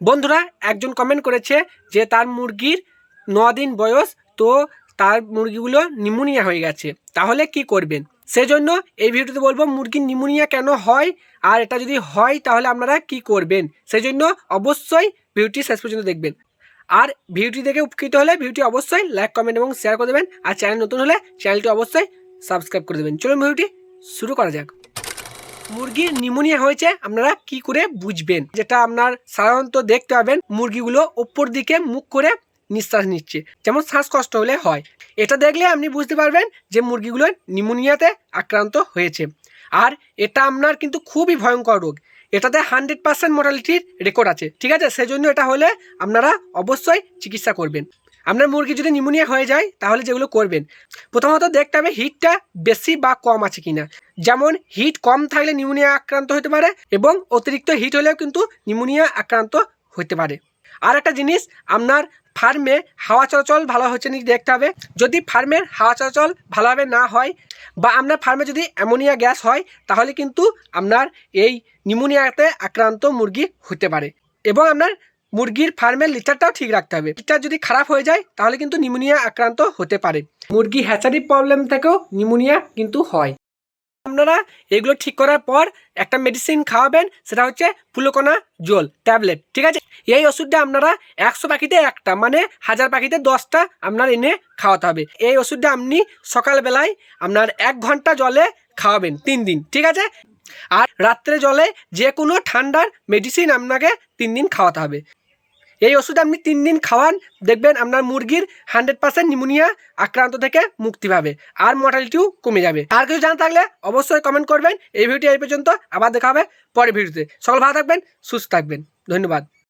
বন্ধুরা, একজন কমেন্ট করেছে যে তার মুরগির ন দিন বয়স, তো তার মুরগিগুলো নিমোনিয়া হয়ে গেছে। তাহলে কি করবেন? সেজন্য এই ভিডিওতে বলব, মুরগির নিমোনিয়া কেন হয়? আর এটা যদি হয়, তাহলে আপনারা কি করবেন? সেজন্য অবশ্যই ভিডিওটি শেষ পর্যন্ত দেখবেন। আর ভিডিওটি দেখে উপকৃত হলে ভিডিওটি অবশ্যই লাইক কমেন্ট এবং শেয়ার করে দেবেন। আর চ্যানেল নতুন হলে চ্যানেলটি অবশ্যই সাবস্ক্রাইব করে দেবেন। চলুন ভিডিওটি শুরু করা যাক। মুরগির নিমোনিয়া হয়েছে, আপনারা কি করে বুঝবেন? যেটা আপনার সাধারণত দেখতে পাবেন, মুরগিগুলো ওপর দিকে মুখ করে নিঃশ্বাস নিচ্ছে। যেমন শ্বাসকষ্ট হলে হয়। এটা দেখলে আপনি বুঝতে পারবেন যে মুরগিগুলো নিমোনিয়াতে আক্রান্ত হয়েছে। আর এটা আপনার কিন্তু খুবই ভয়ঙ্কর রোগ। এটাতে হান্ড্রেড পার্সেন্ট মোটালিটির রেকর্ড আছে। ঠিক আছে? সেজন্য এটা হলে আপনারা অবশ্যই চিকিৎসা করবেন। আপনার মুরগি যদি নিমোনিয়া হয়ে যায়, তাহলে যেগুলো করবেন, প্রথমত দেখতে হবে হিটটা বেশি বা কম আছে কিনা। যেমন হিট কম থাকলে নিউমোনিয়া আক্রান্ত হতে পারে এবং অতিরিক্ত হিট হলেও কিন্তু নিউমোনিয়া আক্রান্ত হতে পারে। আর একটা জিনিস, আপনার ফার্মে হাওয়া চলাচল ভালো হচ্ছে নাকি দেখতে হবে। যদি ফার্মের হাওয়া চলাচল ভালোভাবে না হয় বা আপনার ফার্মে যদি অ্যামোনিয়া গ্যাস হয়, তাহলে কিন্তু আপনার এই নিউমোনিয়াতে আক্রান্ত মুরগি হতে পারে এবং আপনার মুরগির ফার্মের লিটারটাও ঠিক রাখতে হবে। লিটার যদি খারাপ হয়ে যায়, তাহলে কিন্তু নিউমোনিয়া আক্রান্ত হতে পারে। মুরগি হ্যাচারি প্রবলেম থেকেও নিউমোনিয়া কিন্তু হয়। আপনারা এগুলো ঠিক করার পর একটা মেডিসিন খাওয়াবেন, সেটা হচ্ছে ফুলোকোনা জল ট্যাবলেট ঠিক আছে? এই ওষুধটা আপনারা একশো পাখিতে একটা মানে হাজার পাখিতে দশটা আপনার এনে খাওয়াতে হবে। এই ওষুধটা আপনি সকালবেলায় আপনার এক ঘণ্টা জলে খাওয়াবেন, তিন দিন, ঠিক আছে? আর রাত্রে জলে যে কোনো ঠান্ডার মেডিসিন আপনাকে তিন দিন খাওয়াতে হবে। এই ওষুধ আপনি তিন দিন খাওয়ান, দেখবেন আপনার মুরগির হান্ড্রেড পার্সেন্ট নিমোনিয়া আক্রান্ত থেকে মুক্তি পাবে আর মর্টালিটিও কমে যাবে। আর কিছু জানা থাকলে অবশ্যই কমেন্ট করবেন। এই ভিডিওটি এই পর্যন্ত, আবার দেখা হবে পরের ভিডিওতে। সকল ভালো থাকবেন, সুস্থ থাকবেন। ধন্যবাদ।